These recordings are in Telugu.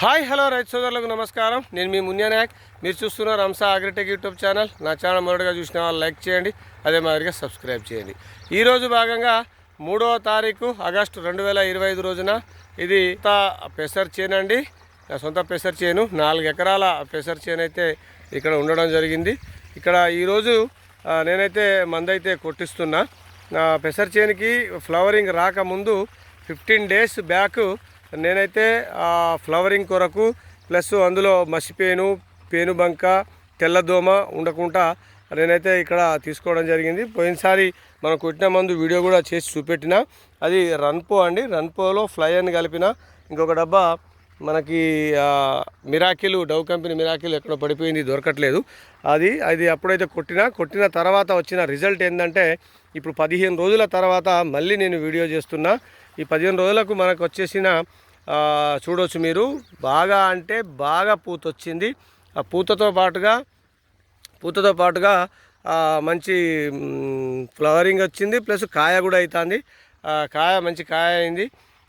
హాయ్ హలో రైతు సోదరులకు నమస్కారం. నేను మీ మున్యానాయక్ మీరు చూస్తున్న రంసా అగ్రిటెక్ యూట్యూబ్ ఛానల్. నా ఛానల్ మొదటగా చూసిన వాళ్ళు లైక్ చేయండి అదే మాదిరిగా సబ్స్క్రైబ్ చేయండి. ఈరోజు భాగంగా మూడవ తారీఖు ఆగస్టు రెండు వేల ఇరవై ఐదు రోజున ఇది పెసర్ చేను అండి. నా సొంత పెసర్ చేను. నాలుగు ఎకరాల పెసర్ చేను అయితే ఇక్కడ ఉండడం జరిగింది. ఇక్కడ ఈరోజు నేనైతే మందైతే కొట్టిస్తున్నా. నా పెసర్ చేనుకి ఫ్లవరింగ్ రాకముందు ఫిఫ్టీన్ డేస్ బ్యాక్ నేనైతే ఫ్లవరింగ్ కొరకు ప్లస్ అందులో మసిపేను పేనుబంక తెల్లదోమ ఉండకుండా నేనైతే ఇక్కడ తీసుకోవడం జరిగింది. పోయినసారి మనం కొట్టిన మందు వీడియో కూడా చేసి చూపెట్టిన. అది రన్పో అండి. రన్పోలో ఫ్లై అని కలిపిన. ఇంకొక డబ్బా మనకి మిరాకిల్ డవ్ కంపెనీ మిరాకిల్ ఎక్కడో పడిపోయింది దొరకట్లేదు. అది అది అప్పుడైతే కొట్టిన. కొట్టిన తర్వాత వచ్చిన రిజల్ట్ ఏంటంటే ఇప్పుడు పదిహేను రోజుల తర్వాత మళ్ళీ నేను వీడియో చేస్తున్నా. ఈ పదిహేను రోజులకు మనకు వచ్చేసిన చూడవచ్చు మీరు. బాగా అంటే బాగా పూత వచ్చింది ఆ పూతతో పాటుగా పూతతో పాటుగా మంచి ఫ్లవరింగ్ వచ్చింది. ప్లస్ కాయ కూడా అవుతుంది కాయ మంచి కాయ అయింది.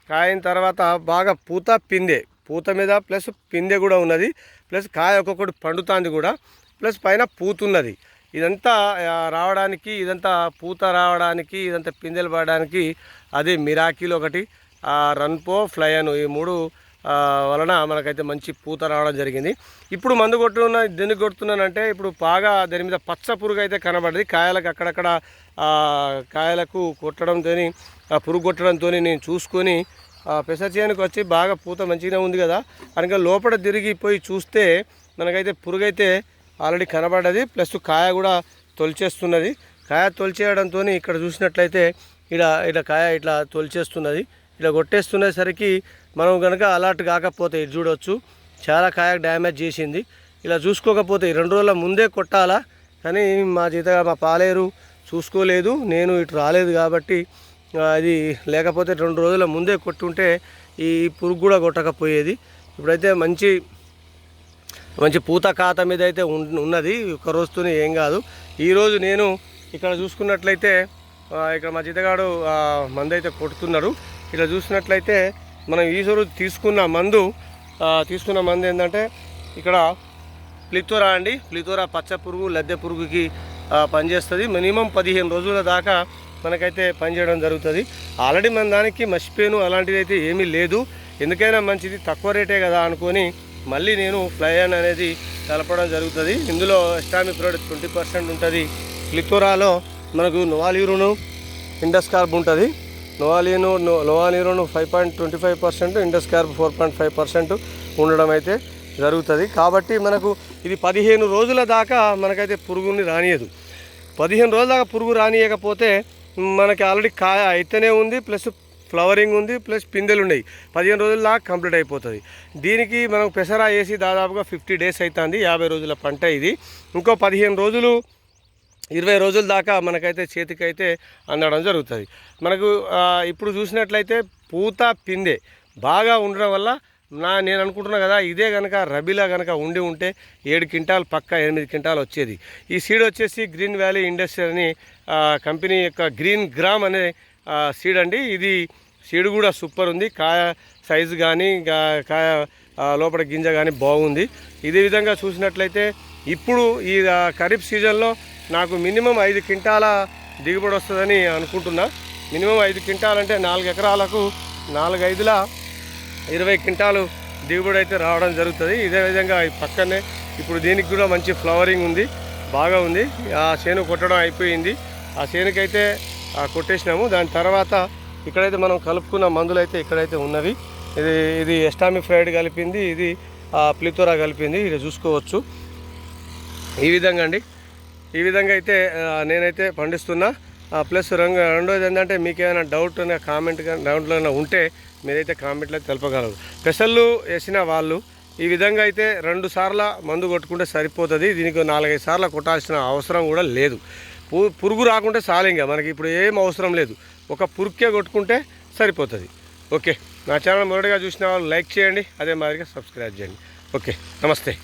కాయ అయిన తర్వాత బాగా పూత పిందె. పూత మీద ప్లస్ పిందె కూడా ఉన్నది. ప్లస్ కాయ ఒక్కొక్కటి పండుతుంది కూడా. ప్లస్ పైన పూతున్నది. ఇదంతా రావడానికి ఇదంతా పూత రావడానికి ఇదంతా పిందెలు పడడానికి అది మిరాకిల్ ఒకటి రన్పో ఫ్లయన్ ఈ మూడు వలన మనకైతే మంచి పూత రావడం జరిగింది. ఇప్పుడు మందు కొట్టున్న దేనికి కొడుతున్నానంటే ఇప్పుడు బాగా దాని మీద పచ్చ పురుగు అయితే కనబడింది. కాయలకు అక్కడక్కడ కాయలకు కొట్టడంతో పురుగు కొట్టడంతో నేను చూసుకొని ఆ, పెసర వచ్చి బాగా పూత మంచిగానే ఉంది కదా. కనుక లోపల తిరిగిపోయి చూస్తే మనకైతే పురుగు అయితే ఆల్రెడీ కనబడ్డది. ప్లస్ కాయ కూడా తొలిచేస్తున్నది. కాయ తొలిచేయడంతో ఇక్కడ చూసినట్లయితే ఇలా ఇట్లా కాయ ఇట్లా తొలిచేస్తున్నది. ఇలా కొట్టేస్తున్నసరికి మనం కనుక అలర్ట్ కాకపోతే ఇది చూడవచ్చు చాలా కాయ డ్యామేజ్ చేసింది. ఇలా చూసుకోకపోతే రెండు రోజుల ముందే కొట్టాలా? కానీ మా జీత మా పాలేరు చూసుకోలేదు. నేను ఇటు రాలేదు కాబట్టి అది లేకపోతే రెండు రోజుల ముందే కొట్టుంటే ఈ పురుగు కూడా కొట్టకపోయేది. ఇప్పుడైతే మంచి మంచి పూత ఖాతా మీద అయితే ఉన్నది. ఒక రోజుతోనే ఏం కాదు. ఈరోజు నేను ఇక్కడ చూసుకున్నట్లయితే ఇక్కడ మా జీతగాడు మందు అయితే కొడుతున్నారు ఇక్కడ చూసినట్లయితే మనం ఈ తీసుకున్న మందు తీసుకున్న మందు ఏంటంటే ఇక్కడ ప్లితోరా అండి. ప్లితోరా పచ్చ పురుగు లద్దె పురుగుకి పనిచేస్తుంది. మినిమం పదిహేను రోజుల దాకా మనకైతే పనిచేయడం జరుగుతుంది. ఆల్రెడీ మన దానికి మసిపేను అలాంటిది అయితే ఏమీ లేదు. ఎందుకైనా మంచిది. తక్కువ రేటే కదా అనుకొని మళ్ళీ నేను ఫ్లైన్ అనేది కలపడం జరుగుతుంది. ఇందులో ఎస్టామిక్ ప్రోడక్ట్ ట్వంటీ పర్సెంట్ ఉంటుంది. ప్లితోరాలో మనకు నోవాలిరును ఇండస్కార్బ్ ఉంటుంది. Novaluron novaluron five point twenty five percent indoxacarb four point five percent ఉండడం అయితే జరుగుతుంది. కాబట్టి మనకు ఇది పదిహేను రోజుల దాకా మనకైతే పురుగుని రానియదు. పదిహేను రోజుల దాకా పురుగు రానియకపోతే మనకి ఆల్రెడీ కాయ అయితేనే ఉంది. ప్లస్ ఫ్లవరింగ్ ఉంది ప్లస్ పిందెలు ఉన్నాయి. పదిహేను రోజుల దాకా కంప్లీట్ అయిపోతుంది. దీనికి మనం పెసరా వేసి దాదాపుగా ఫిఫ్టీ డేస్ అవుతుంది యాభై రోజుల పంట ఇది. ఇంకో పదిహేను రోజులు ఇరవై రోజుల దాకా మనకైతే చేతికైతే అందడం జరుగుతుంది. మనకు ఇప్పుడు చూసినట్లయితే పూత పిందె బాగా ఉండడం వల్ల నా నేను అనుకుంటున్నా కదా ఇదే కనుక రబీలా కనుక ఉండి ఉంటే ఏడు క్వింటాల్ పక్క ఎనిమిది క్వింటాల్ వచ్చేది. ఈ సీడ్ వచ్చేసి గ్రీన్ వ్యాలీ ఇండస్ట్రీ అని కంపెనీ యొక్క గ్రీన్ గ్రామ్ అనే సీడ్ అండి. ఇది సీడ్ కూడా సూపర్ ఉంది. కాయ సైజు కానీ కాయ లోపల గింజ కానీ బాగుంది. ఇదే విధంగా చూసినట్లయితే ఇప్పుడు ఈ ఖరీఫ్ సీజన్లో నాకు మినిమం ఐదు క్వింటాల దిగుబడి వస్తుందని అనుకుంటున్నా. మినిమం ఐదు క్వింటాల్ అంటే నాలుగు ఎకరాలకు నాలుగు ఐదుల ఇరవై క్వింటాలు దిగుబడి అయితే రావడం జరుగుతుంది. ఇదే విధంగా పక్కనే ఇప్పుడు దీనికి కూడా మంచి ఫ్లవరింగ్ ఉంది. బాగా ఉంది. ఆ చేను కొట్టడం అయిపోయింది. ఆ చేనుకైతే కొట్టేసినాము. దాని తర్వాత ఇక్కడైతే మనం కలుపుకున్న మందులు అయితే ఇక్కడైతే ఉన్నవి. ఇది ఇది ఎస్టామి ఫ్రైడ్ కలిపింది ఇది ఆ, ప్లితోరా కలిపింది. ఇది చూసుకోవచ్చు. ఈ విధంగా అండి. ఈ విధంగా అయితే నేనైతే పండిస్తున్నా. ఆ, ప్లస్ రంగు రెండోది ఏంటంటే మీకు ఏమైనా డౌట్ కామెంట్ కానీ డౌట్లో ఏమైనా ఉంటే మీరైతే కామెంట్లో తెలపగలరు. పెసళ్ళు వేసిన వాళ్ళు ఈ విధంగా అయితే రెండు సార్ల మందు కొట్టుకుంటే సరిపోతుంది. దీనికి నాలుగైదు సార్లు కొట్టాల్సిన అవసరం కూడా లేదు. పురుగు రాకుంటే చాలు ఇంకా. మనకి ఇప్పుడు ఏం అవసరం లేదు. ఒక పురుక్కే కొట్టుకుంటే సరిపోతుంది. ఓకే. నా ఛానల్ మొదటిగా చూసిన వాళ్ళు లైక్ చేయండి అదే మాదిరిగా సబ్స్క్రైబ్ చేయండి. ఓకే. నమస్తే.